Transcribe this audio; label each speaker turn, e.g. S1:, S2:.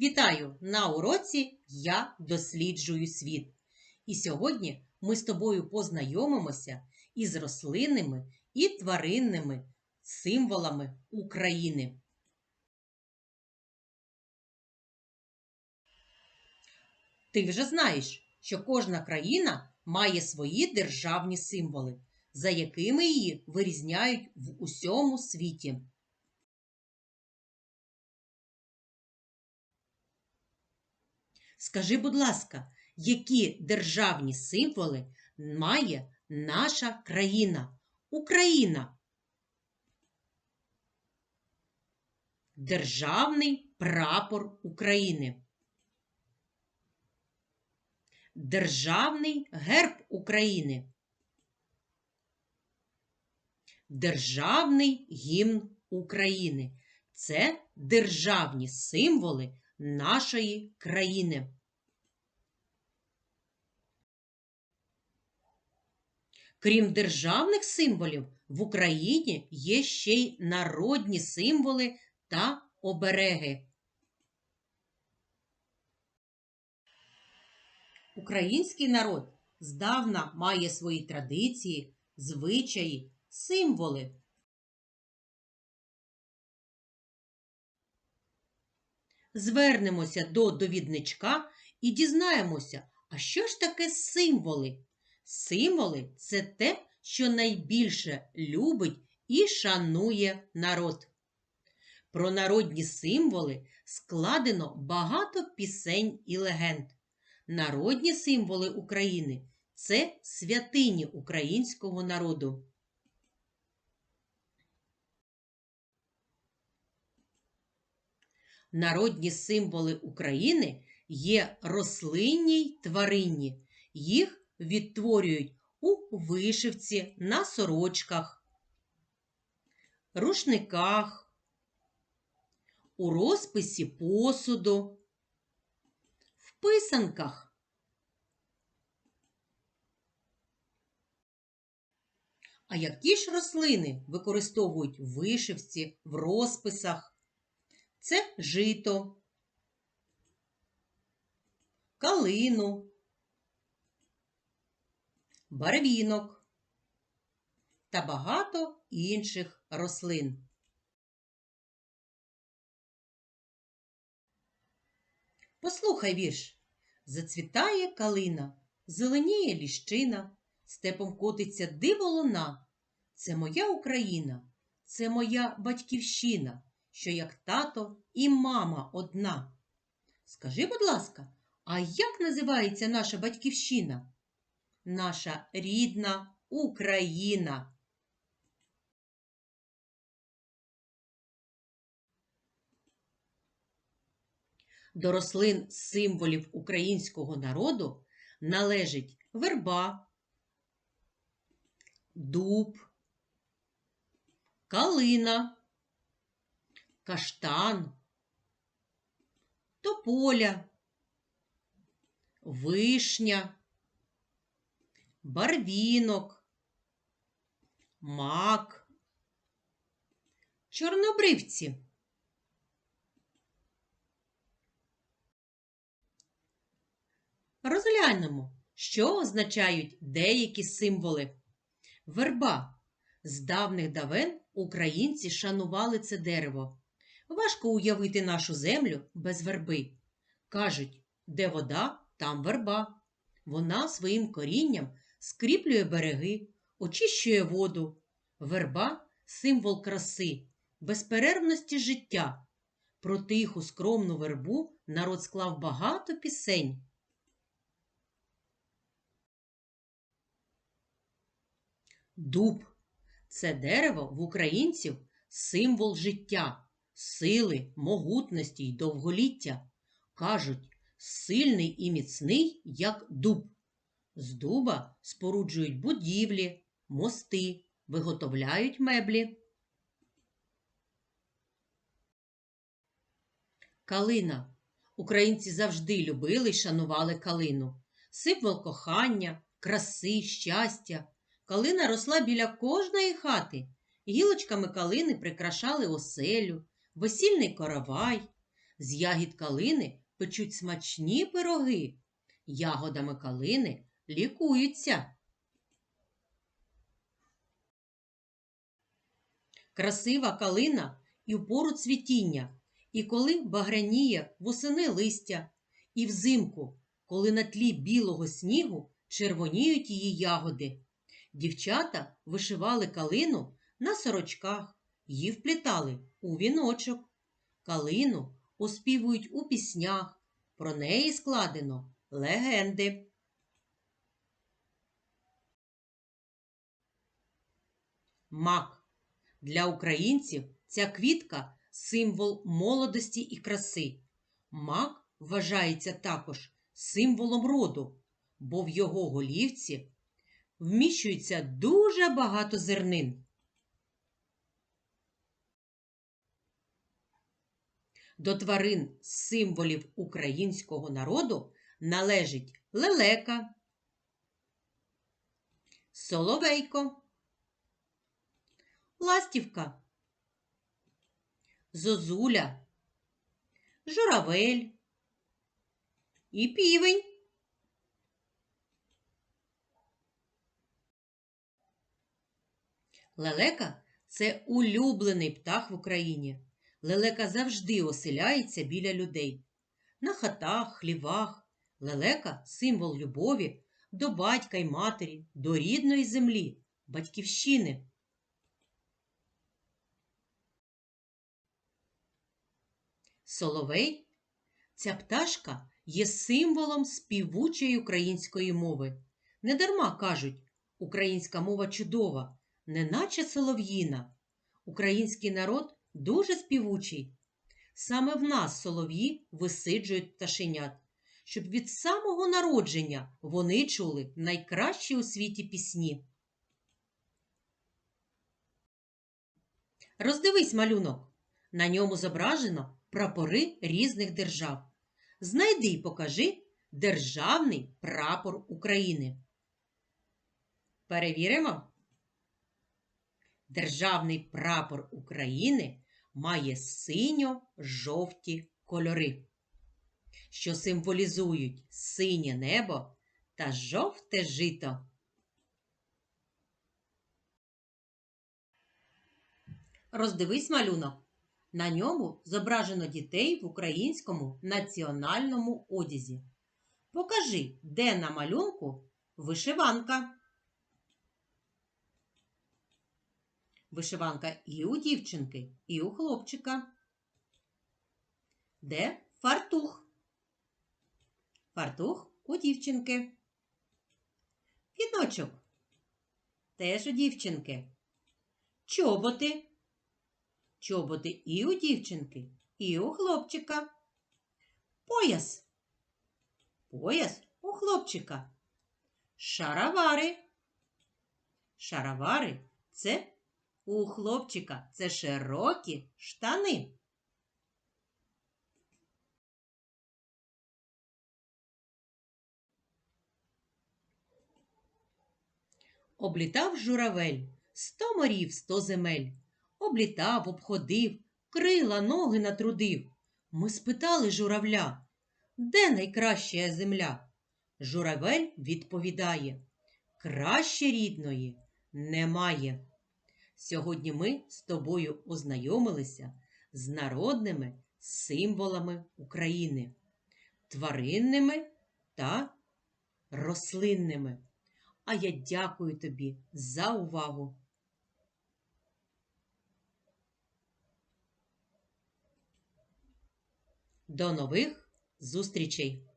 S1: Вітаю на уроці Я досліджую світ. І сьогодні ми з тобою познайомимося із рослинними і тваринними символами України. Ти вже знаєш, що кожна країна має свої державні символи, за якими її вирізняють в усьому світі. Скажи, будь ласка, які державні символи має наша країна? Україна? Державний прапор України. Державний герб України. Державний гімн України. Це державні символи нашої країни. Крім державних символів, в Україні є ще й народні символи та обереги. Український народ здавна має свої традиції, звичаї, символи. Звернемося до довідничка і дізнаємося, а що ж таке символи? Символи це те, що найбільше любить і шанує народ. Про народні символи складено багато пісень і легенд. Народні символи України це святині українського народу. Народні символи України є рослинні й тваринні. Їх відтворюють у вишивці, на сорочках, рушниках, у розписі посуду, в писанках. А які ж рослини використовують в вишивці, в розписах? Це жито, калину, барвінок та багато інших рослин. Послухай вірш. Зацвітає калина, зеленіє ліщина, степом котиться диво луна. Це моя Україна, це моя батьківщина, що як тато і мама одна. Скажи, будь ласка, а як називається наша батьківщина? Наша рідна Україна. До рослин символів українського народу належить верба, дуб, калина, каштан, тополя, вишня, барвінок, мак, чорнобривці. Розглянемо, що означають деякі символи. Верба. З давних давен українці шанували це дерево. Важко уявити нашу землю без верби. Кажуть, де вода, там верба. Вона своїм корінням скріплює береги, очищує воду. Верба символ краси, безперервності життя. Про тиху скромну вербу народ склав багато пісень. Дуб це дерево в українців символ життя, сили, могутності й довголіття. Кажуть, сильний і міцний, як дуб. З дуба споруджують будівлі, мости, виготовляють меблі. Калина. Українці завжди любили й шанували калину. Символ кохання, краси, щастя. Калина росла біля кожної хати. Гілочками калини прикрашали оселю, весільний коровай. З ягід калини печуть смачні пироги. Ягодами калини лікуються. Красива калина і в пору цвітіння, і коли баграніє восени листя, і взимку, коли на тлі білого снігу червоніють її ягоди. Дівчата вишивали калину на сорочках, її вплітали у віночок. Калину оспівують у піснях, про неї складено легенди. Мак. Для українців ця квітка символ молодості і краси. Мак вважається також символом роду, бо в його голівці вміщується дуже багато зернин. До тварин символів українського народу належить лелека, соловейко, ластівка, зозуля, журавель і півень. Лелека це улюблений птах в Україні. Лелека завжди оселяється біля людей. На хатах, хлівах. Лелека символ любові до батька й матері, до рідної землі, батьківщини. Соловей ця пташка є символом співучої української мови. Недарма кажуть, українська мова чудова, неначе солов'їна. Український народ дуже співучий. Саме в нас солов'ї висиджують пташенят, щоб від самого народження вони чули найкращі у світі пісні. Роздивись малюнок. На ньому зображено прапори різних держав. Знайди й покажи Державний прапор України. Перевіримо. Державний прапор України має синьо-жовті кольори, що символізують синє небо та жовте жито. Роздивись малюнок. На ньому зображено дітей в українському національному одязі. Покажи, де на малюнку вишиванка. Вишиванка і у дівчинки, і у хлопчика. Де фартух? Фартух у дівчинки. Віночок. Теж у дівчинки. Чоботи. Чоботи і у дівчинки, і у хлопчика. Пояс. Пояс у хлопчика. Шаровари. Шаровари це у хлопчика це широкі штани. Облітав журавель сто морів, сто земель. Облітав, обходив, крила, ноги натрудив. Ми спитали журавля, де найкраща земля? Журавель відповідає, краще рідної немає. Сьогодні ми з тобою ознайомилися з народними символами України, тваринними та рослинними. А я дякую тобі за увагу! До нових зустрічей!